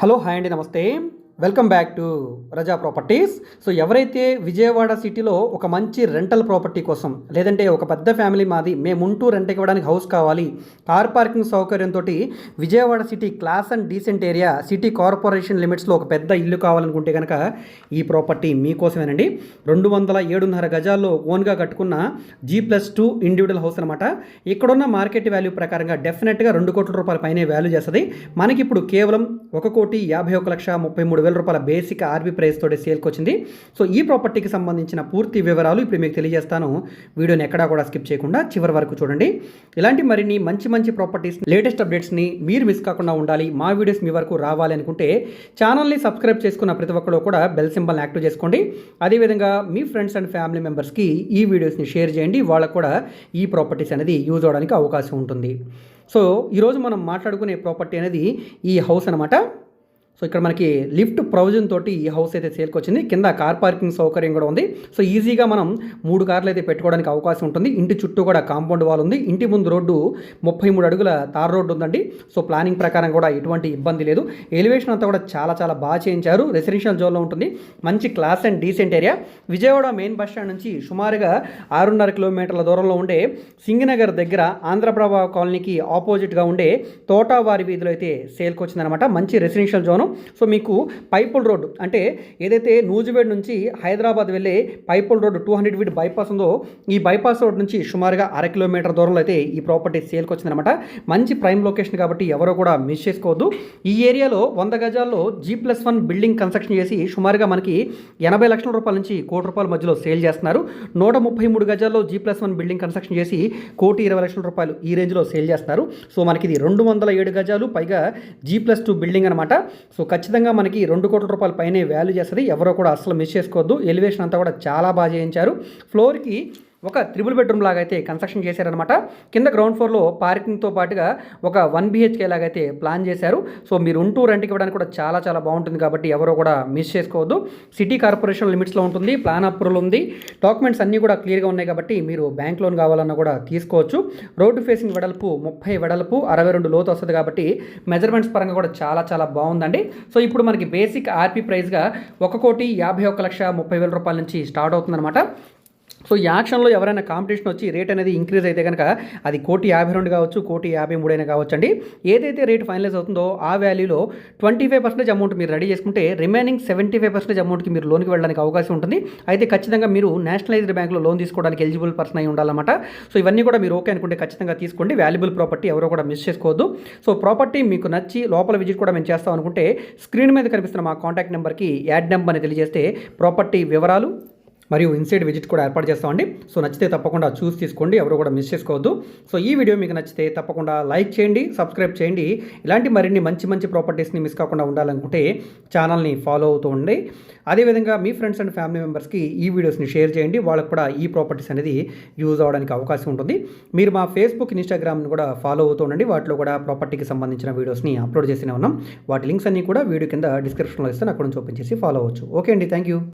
Hello hi అండి నమస్తే. Welcome back to Raza properties so ఎవరైతే విజయవాడ సిటీలో ఒక మంచి రెంటల్ ప్రాపర్టీ కోసం లేదంటే ఒక పెద్ద ఫ్యామిలీ మాది మేముంటూ రెంట్ ఇవ్వడానికి హౌస్ కావాలి car parking సౌకర్యంతో Vijayawada city class and decent area city corporation లిమిట్స్లో ఒక పెద్ద ఇల్లు కావాలనుకుంటే కనుక ఈ ప్రాపర్టీ మీకోసమేనండి. రెండు వందల ఏడున్నర గజాల్లో ఓన్గా కట్టుకున్న G plus two individual house అనమాట ఇక్కడున్న మార్కెట్ వాల్యూ ప్రకారంగా డెఫినెట్గా రెండు కోట్ల రూపాయల పైనే వాల్యూ చేస్తుంది. మనకి ఇప్పుడు కేవలం ఒక కోటి యాభై ఒక లక్ష ముప్పై మూడు వేల రూపాయల బేసిక్ ఆర్బీ ప్రైస్ తోటి సేల్కి వచ్చింది సో ఈ ప్రాపర్టీకి సంబంధించిన పూర్తి వివరాలు ఇప్పుడు మీకు తెలియజేస్తాను. వీడియోని ఎక్కడా కూడా స్కిప్ చేయకుండా చివరి వరకు చూడండి. ఇలాంటి మరిన్ని మంచి మంచి ప్రాపర్టీస్ లేటెస్ట్ అప్డేట్స్ని మీరు మిస్ కాకుండా ఉండాలి. మా వీడియోస్ మీ వరకు రావాలి అనుకుంటే ఛానల్ని సబ్స్క్రైబ్ చేసుకున్న ప్రతి ఒక్కరు కూడా బెల్ సింబల్ని యాక్టివ్ చేసుకోండి. అదేవిధంగా మీ ఫ్రెండ్స్ అండ్ ఫ్యామిలీ మెంబర్స్కి ఈ వీడియోస్ని షేర్ చేయండి. వాళ్ళకు కూడా ఈ ప్రాపర్టీస్ అనేది యూజ్ అవడానికి అవకాశం ఉంటుంది. సో ఈరోజు మనం మాట్లాడుకునే ప్రాపర్టీ అనేది ఈ హౌస్ అనమాట సో ఇక్కడ మనకి లిఫ్ట్ ప్రొవిజన్ తోటి ఈ హౌస్ అయితే సేల్కి వచ్చింది కింద కార్ పార్కింగ్ సౌకర్యం కూడా ఉంది. సో ఈజీగా మనం మూడు కార్లు అయితే పెట్టుకోవడానికి అవకాశం ఉంటుంది. ఇంటి చుట్టూ కూడా కాంపౌండ్ వాల్ ఉంది. ఇంటి ముందు రోడ్డు ముప్పై మూడు అడుగుల తార్ రోడ్డు ఉందండి. సో ప్లానింగ్ ప్రకారం కూడా ఎటువంటి ఇబ్బంది లేదు. ఎలివేషన్ అంతా కూడా చాలా చాలా బాగా చేయించారు. రెసిడెన్షియల్ జోన్లో ఉంటుంది. మంచి class and decent area. Vijayawada main bus stand నుంచి సుమారుగా ఆరున్నర కిలోమీటర్ల దూరంలో ఉండే సింగనగర్ దగ్గర ఆంధ్రప్రభ కాలనీకి ఆపోజిట్గా ఉండే తోటావారి వీధిలో అయితే సేల్కి వచ్చిందనమాట మంచి రెసిడెన్షియల్ జోను. సో మీకు పైపుల్ రోడ్డు అంటే ఏదైతే నూజివేడ్ నుంచి హైదరాబాద్ వెళ్ళే పైపుల్ road two hundred feet bypass ఉందో ఈ బైపాస్ రోడ్ నుంచి సుమారుగా అర కిలోమీటర్ దూరంలో అయితే ఈ ప్రాపర్టీ సేల్కి వచ్చిందనమాట మంచి ప్రైమ్ లొకేషన్ కాబట్టి ఎవరో కూడా మిస్ చేసుకోవద్దు. ఈ ఏరియాలో వంద గజాల్లో G plus one building construction చేసి సుమారుగా మనకి ఎనభై లక్షల రూపాయల నుంచి కోటి రూపాయల మధ్యలో సేల్ చేస్తున్నారు. నూట ముప్పై మూడు గజాల్లో G plus one building construction చేసి కోటి ఇరవై లక్షల రూపాయలు ఈ రేంజ్లో సేల్ చేస్తున్నారు. సో మనకి ఇది రెండు వందల ఏడు గజాలు పైగా జీ ప్లస్ టూ బిల్డింగ్ అనమాట సో ఖచ్చితంగా మనకి రెండు కోట్ల రూపాయల పైనే వాల్యూ చేస్తుంది. ఎవరో కూడా అసలు మిస్ చేసుకోవద్దు. ఎలివేషన్ అంతా కూడా చాలా బాగా చేయించారు. ఫ్లోర్కి ఒక త్రిబుల్ బెడ్రూమ్ లాగా అయితే కన్స్ట్రక్షన్ చేశారనమాట కింద గ్రౌండ్ ఫ్లోర్లో పార్కింగ్తో పాటుగా ఒక వన్ బీహెచ్కే లాగా అయితే ప్లాన్ చేశారు. సో మీరు ఉంటూ రెంట్కి ఇవ్వడానికి కూడా చాలా చాలా బాగుంటుంది కాబట్టి ఎవరో కూడా మిస్ చేసుకోవద్దు. సిటీ కార్పొరేషన్ లిమిట్స్లో ఉంటుంది ప్లాన్ అప్రూవల్ ఉంది. డాక్యుమెంట్స్ అన్నీ కూడా క్లియర్గా ఉన్నాయి కాబట్టి మీరు బ్యాంక్ లోన్ కావాలన్నా కూడా తీసుకోవచ్చు. రోడ్డు ఫేసింగ్ వెడల్పు ముప్పై వెడల్పు అరవై రెండు లోతు వస్తుంది కాబట్టి మెజర్మెంట్స్ పరంగా కూడా చాలా చాలా బాగుందండి. సో ఇప్పుడు మనకి బేసిక్ ఆర్పీ ప్రైస్గా ఒక కోటి యాభై ఒక్క లక్ష ముప్పై వేల రూపాయల నుంచి స్టార్ట్ అవుతుందన్నమాట. సో ఈ యాక్షన్లో ఎవరైనా కాంపిటీషన్ వచ్చి రేట్ అనేది ఇంక్రీజ్ అయితే కనుక అది కోటి యాభై రెండు కావచ్చు కోటి యాభై మూడు అయినా కావచ్చు అండి ఏదైతే రేట్ ఫైనలైజ్ అవుతుందో ఆ వాల్యూలో ట్వంటీ ఫైవ్ పర్సెంటేజ్ అమౌంట్ మీరు రెడీ చేసుకుంటే రిమైనింగ్ సెవెంటీ ఫైవ్ పర్సెంటేజ్ అమౌంట్కి మీరు లోన్కి వెళ్ళడానికి అవకాశం ఉంటుంది. అయితే ఖచ్చితంగా మీరు నేషనలైజ్డ్ బ్యాంక్లో లోన్ తీసుకోవడానికి ఎలిజిబుల్ పర్సన్ అయి ఉండాలన్నమాట. సో ఇవన్నీ కూడా మీరు ఓకే అనుకుంటే ఖచ్చితంగా తీసుకోండి. వాల్యుబుల్ ప్రాపర్టీ ఎవరో కూడా మిస్ చేసుకోవద్దు. సో ప్రాపర్టీ మీకు నచ్చి లోపల విజిట్ కూడా మేము చేస్తాం అనుకుంటే స్క్రీన్ మీద కనిపిస్తున్న మా కాంటాక్ట్ నెంబర్కి యాడ్ నెంబర్ అని తెలియజేస్తే ప్రాపర్టీ వివరాలు మరియు ఇన్సైడ్ విజిట్ కూడా ఏర్పాటు చేస్తామండి. సో నచ్చితే తప్పకుండా చూసి తీసుకోండి. ఎవరు కూడా మిస్ చేసుకోవద్దు. సో ఈ వీడియో మీకు నచ్చితే తప్పకుండా లైక్ చేయండి సబ్స్క్రైబ్ చేయండి. ఇలాంటి మరిన్ని మంచి మంచి ప్రాపర్టీస్ని మిస్ కాకుండా ఉండాలనుకుంటే ఛానల్ని ఫాలో అవుతూ ఉండి అదేవిధంగా మీ ఫ్రెండ్స్ అండ్ ఫ్యామిలీ మెంబర్స్కి ఈ వీడియోస్ని షేర్ చేయండి. వాళ్ళకు కూడా ఈ ప్రాపర్టీస్ అనేది యూజ్ అవడానికి అవకాశం ఉంటుంది. మీరు మా ఫేస్బుక్ ఇన్స్టాగ్రామ్ని కూడా ఫాలో అవుతూ ఉండండి. వాటిలో కూడా ప్రాపర్టీకి సంబంధించిన వీడియోస్ని అప్లోడ్ చేస్తూనే ఉన్నాం. వాటి లింక్స్ అన్నీ కూడా వీడియో కింద డిస్క్రిప్షన్లో ఇస్తాను. అక్కడ నుంచి ఓపెన్ చేసి ఫాలో అవ్వచ్చు. ఓకే అండి. Thank you